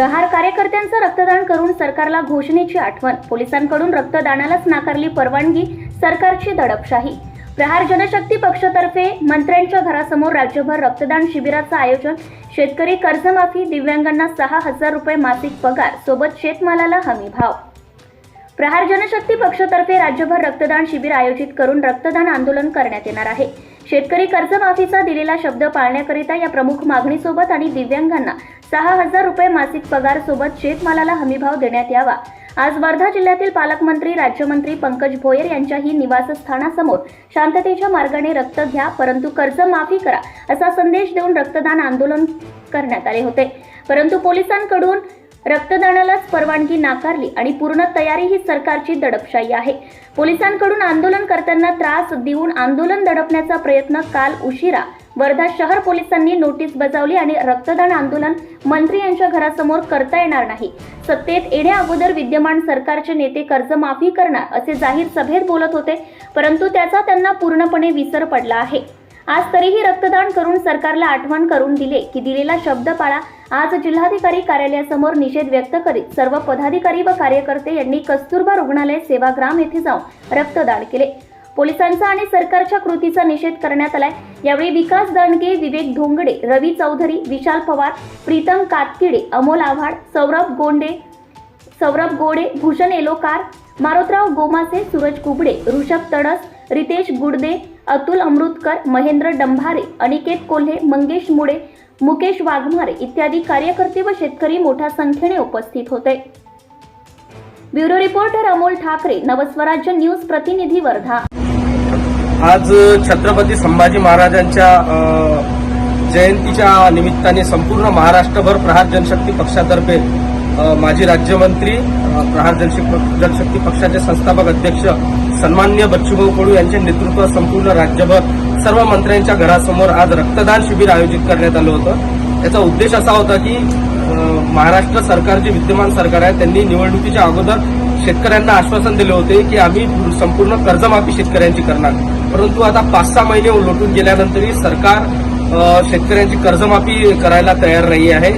प्रहार कार्यकर्त्यांचं रक्तदान करून सरकारला घोषणेची आठवण. पोलिसांकडून रक्तदानालाच नाकारली परवानगी सरकारची दडपशाही. प्रहार जनशक्ती पक्षातर्फे मंत्र्यांच्या घरासमोर राज्यभर रक्तदान शिबिराचं आयोजन. शेतकरी कर्जमाफी दिव्यांगांना सहा हजार रुपये मासिक पगार सोबत शेतमालाला हमी भाव. प्रहार जनशक्ती पक्षातर्फे राज्यभर रक्तदान शिबिर आयोजित करून रक्तदान आंदोलन करण्यात येणार आहे. शेतकरी कर्जमाफीचा दिलेला शब्द पाळण्याकरिता या प्रमुख मागणीसोबत आणि दिव्यांगांना सहा हजार रुपये मासिक पगार सोबत शेतमालाला हमीभाव देण्यात यावा. आज वर्धा जिल्ह्यातील पालकमंत्री राज्यमंत्री पंकज भोयर यांच्याही निवासस्थानासमोर शांततेच्या मार्गाने रक्त घ्या परंतु कर्ज माफी करा असा संदेश देऊन रक्तदान आंदोलन करण्यात आले होते. परंतु पोलिसांकडून रक्तदानालाच परवानगी नाकारली आणि पूर्ण तयारी ही सरकारची दडपशाही आहे. पोलिसांकडून आंदोलन करताना त्रास देऊन आंदोलन दडपण्याचा प्रयत्न काल उशिरा वर्धा शहर पोलिसांनी नोटीस बजावली आणि रक्तदान आंदोलन मंत्री यांच्या घरासमोर करता येणार नाही. सत्तेत येण्या अगोदर विद्यमान सरकारचे नेते कर्जमाफी करणार असे जाहीर सभेत बोलत होते परंतु त्याचा त्यांना पूर्णपणे विसर पडला आहे. आज तरीही रक्तदान करून सरकारला आठवण करून दिले की दिलेला शब्द पाळा. आज जिल्हाधिकारी कार्यालयासमोर निषेध व्यक्त करीत सर्व पदाधिकारी व कार्यकर्ते यांनी कस्तुरबा रुग्णालय सेवाग्राम येथे जाऊन रक्तदान केले. पोलिसांचा आणि सरकारच्या कृतीचा निषेध करण्यात आलाय. यावेळी विकास दणके विवेक धोंगडे रवी चौधरी विशाल पवार प्रीतम कातकिडे अमोल आव्हाड सौरभ गोंडे सौरभ गोडे भूषण एलोकार मारोतराव गोमासे सूरज कुबडे ऋषभ तडस रितेश गुडदे अतुल अमृतकर महेंद्र डंभारे अनिकेत कोल्हे मंगेश मुडे मुकेश वाघमारे इत्यादी कार्यकर्ते व शेतकरी मोठ्या संख्येने उपस्थित होते. Bureau reporter Amol Thackeray Navswarajya news प्रतिनिधी वर्धा. आज छत्रपती संभाजी महाराजांच्या जयंतीच्या निमित्ताने संपूर्ण महाराष्ट्रभर प्रहार जनशक्ती पक्षातर्फे माजी राज्यमंत्री प्रहार जनशक्ती जनशक्ती पक्षाचे संस्थापक अध्यक्ष सन्मान्य बच्चूभाऊ कडू यांच्या नेतृत्वात संपूर्ण राज्यभर सर्व मंत्र्यांच्या घरासमोर आज रक्तदान शिबिर आयोजित करण्यात आलं होतं. याचा उद्देश असा होता की महाराष्ट्र सरकार जे विद्यमान सरकार आहे त्यांनी निवडणुकीच्या अगोदर शेतकऱ्यांना आश्वासन दिले होते की आम्ही संपूर्ण कर्जमाफी शेतकऱ्यांची करणार. परंतु आता पाच सहा महिने लोटून गेल्यानंतरही सरकार शेतकऱ्यांची कर्जमाफी करायला तयार नाही आहे.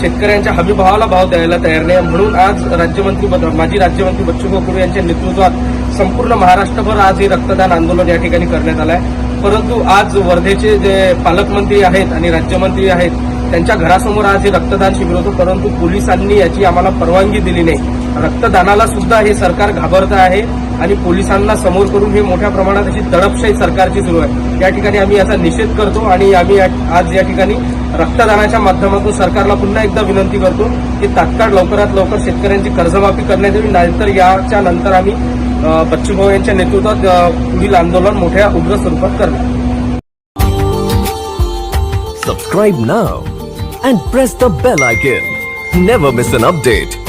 शेतकऱ्यांच्या हमीभावाला भाव द्यायला तयार नाही म्हणून आज राज्यमंत्री माजी राज्यमंत्री बच्चूभाऊ कडू यांच्या नेतृत्वात संपूर्ण महाराष्ट्रभर आज हे रक्तदान आंदोलन या ठिकाणी करण्यात आलं आहे. परंतु आज वर्धेचे जे पालकमंत्री आहेत आणि राज्यमंत्री आहेत त्यांच्या घरासमोर आज हे रक्तदान शिबिर होतं. परंतु पोलिसांनी याची आम्हाला परवानगी दिली नाही. रक्तदानाला सुद्धा हे सरकार घाबरत आहे आणि पोलिसांना समोर करून हे मोठ्या प्रमाणात अशी दडपशाही सरकारची सुरू आहे या ठिकाणी आम्ही याचा निषेध करतो आणि आम्ही या- आज या ठिकाणी रक्तदानाच्या माध्यमातून सरकारला पुन्हा एकदा विनंती करतो की तात्काळ लवकरात लवकर शेतकऱ्यांची कर्जमाफी करण्यात यावी नाहीतर याच्या नंतर आम्ही अ, बच्चूभाऊ यांच्या नेतृत्वात पुढील आंदोलन मोठ्या उग्र स्वरूपात करणार Subscribe now and press the bell icon. Never miss an update.